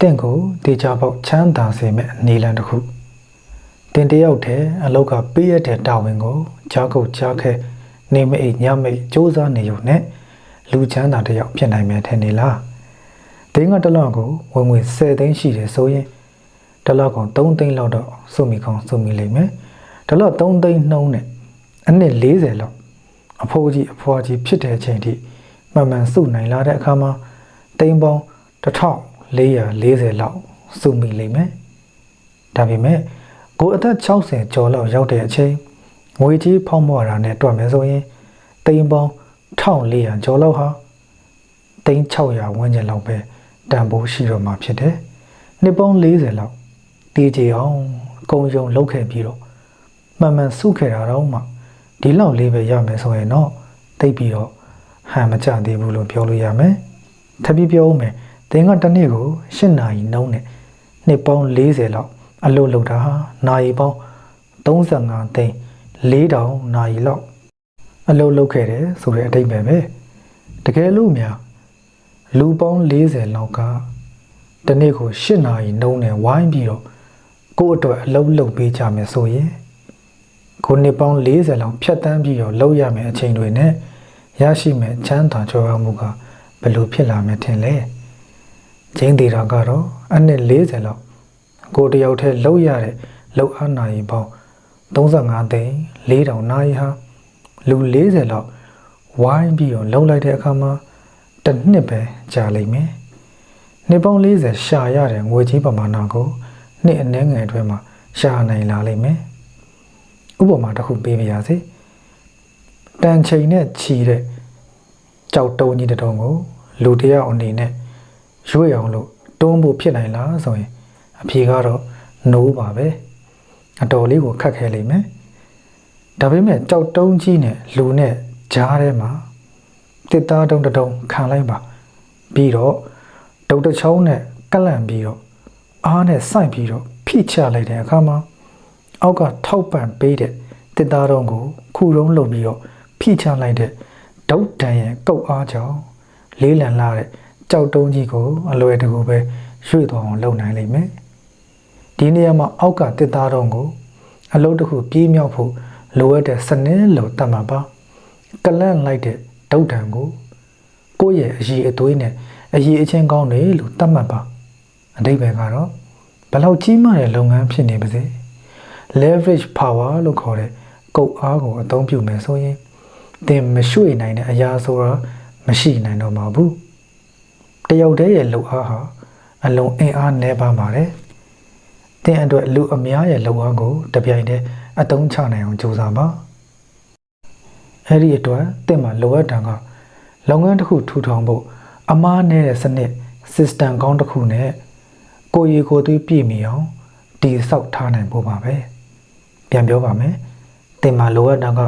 တင့်ကိုတေချာပေါက်ချမ်းသာစေမဲ့နေလန်တစ်ခုတင်တယောက်တည်းအလောက်ကပေးရတဲ့တာဝန်ကိုကြားကုတ်ကြားခဲနေမအိတ်ညမိတ်စ조사နေရုံနဲ့လူချမ်းသာတစ်ယောက်ဖြစ်နိုင်မယ်ထင်နေလားတင်းကတစ်လောက်ကိုဝင်ဝင်10သိန်းရှိတယ်ဆိုရင်တစ်လောက်ကောင်3သိန်းလောက်တော့စုမိကောင်စုမိလိမ့်မယ်တစ်လောက်3သိန်းနှုံးနဲ့အနှစ်40လောက်အဖိုးကြီးအဖွားကြီးဖြစ်တဲ့အချိန်ထိမှန်မှန်စုနိုင်လာတဲ့အခါမှာတိမ်ပေါင်း 1440လောက်စုမိလိမ့်မယ်ဒါပေမဲ့ကိုအသက်60ကျော်လောက်ရောက်တဲ့အချိန်ငွေကြီးဖောင်းမွာတာနဲ့တွက်မယ်ဆိုရင်တိမ်ပေါင်း1400ကျော်လောက်ဟာတိမ်600ဝန်းကျင်လောက်ပဲတန်ဖိုးရှိတော့မှာဖြစ်တယ်နှစ်ပေါင်း40လောက်တည်ကြအောင်အကုန်ယုံလောက်ခဲ့ပြီးတော့မှန်မှန်စုခဲ့တာတော့မှဒီလောက်လေးပဲရမယ်ဆိုရင်တော့တိတ်ပြီးတော့ဟန်မကြသေးဘူးလို့ပြောလို့ရမယ်ထပ်ပြီးပြောဦးမယ် သင်ကတစ်နေ့ကို8နာရီနှုံးနဲ့နှစ်ပေါင်း40လောက်အလုပ်လုပ်တာဟာနာရီပေါင်း35သိန်း4000နာရီလောက်အလုပ်လုပ်ခဲ့တယ်ဆိုတဲ့အတိတ်ပဲပဲတကယ်လို့များလူပေါင်း40လောက်ကတနေ့ကို8နာရီနှုံးနဲ့ဝိုင်းပြီးတော့ကိုယ့်အတွက်အလုပ်လုပ်ပေးကြမယ်ဆိုရင်ကိုနှစ်ပေါင်း40လောက်ဖြတ်တန်းပြီးတော့လုပ်ရမယ်အချိန်တွေနဲ့ရရှိမယ်ချမ်းသာကြွယ်ဝမှုကဘယ်လိုဖြစ်လာမယ်ထင်လဲ ချင်းသေးတာကတော့အနှစ်40လောက်ကိုတယောက်တည်းလုပ်ရတဲ့လောက်အားနာရီပေါင်း35သိန်း4000နာရီဟာလူ40လောက်ဝိုင်းပြီးတော့လှုပ်လိုက်တဲ့အခါမှာတစ်နှစ်ပဲကြာလိမ့်မယ်နှစ်ပေါင်း40ရှာရတဲ့ငွေကြီးပမာဏကိုနှစ်အနည်းငယ်အတွင်းမှာရှာနိုင်လာလိမ့်မယ်ဥပမာတစ်ခုပေးပါရစေတန်ချိန်နဲ့ခြီးတဲ့ကြောက်တုံးကြီးတစ်တုံးကိုလူတစ်ယောက်အနေနဲ့ ရွေ့အောင်လို့တွန်းဖို့ဖြစ်နိုင်လားဆိုရင်အဖြေကတော့ no ပါပဲအတော်လေးကိုခတ်ခဲလိမ့်မယ်ဒါပေမဲ့ကြောက်တုံးကြီးနဲ့လူနဲ့ကြားထဲမှာတစ်သားတုံးတုံးခံလိုက်ပါပြီးတော့ဒုတ်တချောင်းနဲ့ကလန့်ပြီးတော့အားနဲ့စိုက်ပြီးတော့ဖိချလိုက်တဲ့အခါမှာအောက်ကထောက်ပံ့ပေးတဲ့တစ်သားတုံးကိုခုတုံးလုပ်ပြီးတော့ဖိချလိုက်တဲ့ဒုတ်တန်ရဲ့ကုတ်အားကြောင့်လေးလံလာတဲ့ ကြောက်တုံးကြီးကိုအလွယ်တကူပဲရွှေ့သွားအောင်လုပ်နိုင်လိမ့်မယ်ဒီနေရာမှာအောက်ကတစ်သားတုံးကိုအလုပ်တစ်ခုပြေးမြောက်ဖို့လိုအပ်တဲ့စနစ်လို့တတ်မှာပါကလန့်လိုက်တဲ့ဒုတ်တံကိုကိုယ့်ရဲ့အည်အသွေးနဲ့အည်အချင်းကောင်းတယ်လို့တတ်မှတ်ပါအတိတ်ပဲကတော့ဘယ်လောက်ကြီးမားတဲ့လုပ်ငန်းဖြစ်နေပါစေ leverage power လို့ခေါ်တဲ့ကုတ်အားကိုအသုံးပြုမယ်ဆိုရင်သင်မရွှေ့နိုင်တဲ့အရာဆိုတာမရှိနိုင်တော့မှာဘူး တယောက်တည်းရဲ့လှုပ်အားဟာအလုံးအင်အားနည်းပါပါတယ်သင်အတွက်လူအများရဲ့လှုပ်အားကိုတပြိုင်တည်းအသုံးချနိုင်အောင်ကြိုးစားပါအဲ့ဒီအတွက်သင်မှာလိုအပ်တာကလုပ်ငန်းတစ်ခုထူထောင်ဖို့အမားနေတဲ့စနစ် system ကောင်းတစ်ခုနဲ့ကိုယ်ရည်ကိုယ်သွေးပြည့်မီအောင်တည်ဆောက်ထားနိုင်ဖို့ပါပဲပြန်ပြောပါမယ်သင်မှာလိုအပ်တာက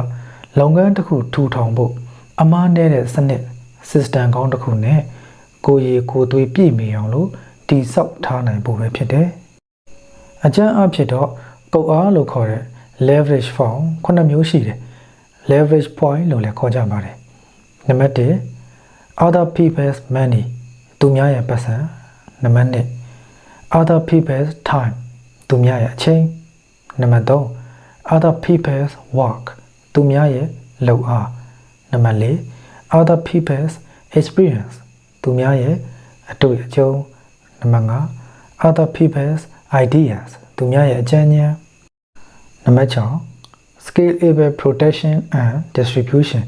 လုပ်ငန်းတစ်ခုထူထောင်ဖို့အမားနေတဲ့စနစ် system ကောင်းတစ်ခုနဲ့ ကိုယ်ရည်ကိုယ်သွေးပြည့်မီအောင်လို့တည်ဆောက်ထားနိုင်ဖို့ပဲဖြစ်တယ်အကျဉ်းအဖြစ်တော့ကုတ်အားလို့ခေါ်တဲ့ leverage form ခုနှစ်မျိုးရှိတယ် leverage point လို့လည်းခေါ်ကြပါတယ်နံပါတ်1 other people's money သူများရဲ့ပတ်စံနံပါတ်2 other people's time သူများရဲ့အချိန်နံပါတ်3 other people's work သူများရဲ့လုပ်အားနံပါတ်4 other people's experience သူများရဲ့အတွေ့အကြုံနံပါတ်5 other people's ideas သူများရဲ့အကြံဉာဏ်နံပါတ်6 scalable protection and distribution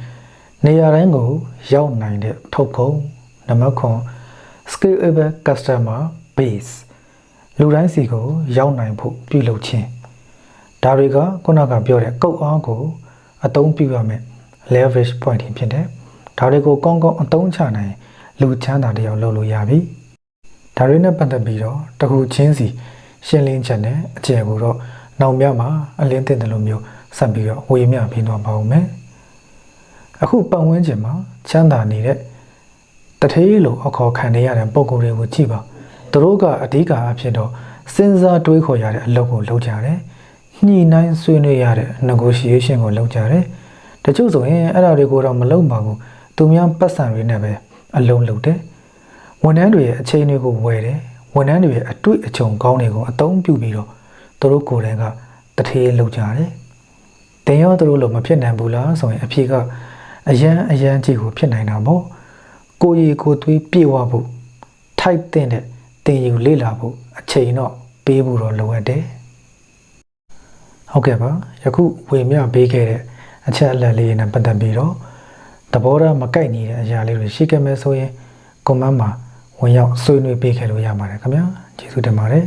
နေရာတိုင်းကို ရောက်နိုင်တဲ့ထုတ်ကုန်နံပါတ်9 scalable customer base လူတိုင်းစီကို ရောက်နိုင်ဖို့ပြုလုပ်ခြင်းဒါတွေကခုနကပြောတဲ့ကုတ်အားကို အသုံးပြုရမယ် leverage point ဖြစ်တယ်ဒါတွေကိုကောင်းကောင်းအသုံးချနိုင် လူချမ်းသာတယောက်လုပ်လို့ရပြီဒါတွေနဲ့ပတ်သက်ပြီးတော့တခုချင်းစီရှင်းလင်းချက်နဲ့အကျယ်ကိုတော့နောက်မြမှာအလင်းတင်တယ်လို့မျိုးဆက်ပြီးတော့ဝေမျှပြီးတော့ပါအောင်မယ်အခုပတ်ဝန်းကျင်မှာချမ်းသာနေတဲ့တထေးလိုအခေါ်ခံနေရတဲ့ပုံကိုယ်တွေကိုကြည့်ပါသူတို့ကအဓိကအဖြစ်တော့စဉ်းစားတွေးခေါ်ရတဲ့အလုပ်ကိုလုပ်ကြတယ်ညှိနှိုင်းဆွေးနွေးရတဲ့ negotiation ကိုလုပ်ကြတယ်တချို့ဆိုရင်အဲ့ဒါတွေကိုတော့မလုပ်ပါဘူးသူများပတ်စံတွေနဲ့ပဲ အလုံးလုပ်တယ်ဝန်ထမ်းတွေရဲ့အချိန်တွေကိုဝယ်တယ်ဝဝန်ထမ်းတွေရဲ့အတွေ့အကြုံကောင်းတွေကိုအသုံးပြုပြီးတော့သူတို့ကိုယ်တိုင်ကတထေးလောက်ကြတယ်။တင်ရောသူတို့လို့မဖြစ်နိုင်ဘူးလားဆိုရင်အဖြေကအရန်အရန်ကြီးကိုဖြစ်နိုင်တာပေါ့။ကိုရီကိုသွေးပြေဝဖို့ထိုက်တဲ့တဲ့တင်ယူလေ့လာဖို့အချိန်တော့ပေးဖို့တော့လိုအပ်တယ်။ဟုတ်ကဲ့ပါယခုဝေမျှပေးခဲ့တဲ့အချက်အလက်လေးတွေနဲ့ပတ်သက်ပြီးတော့ သဘောထားမကိုက်နေတဲ့အရာလေးတွေရှိခဲ့မယ်ဆိုရင်ကွန်မန့်မှာဝင်ရောက်ဆွေးနွေးပေးခဲ့လို့ရပါတယ်ခင်ဗျာကျေးဇူးတင်ပါတယ်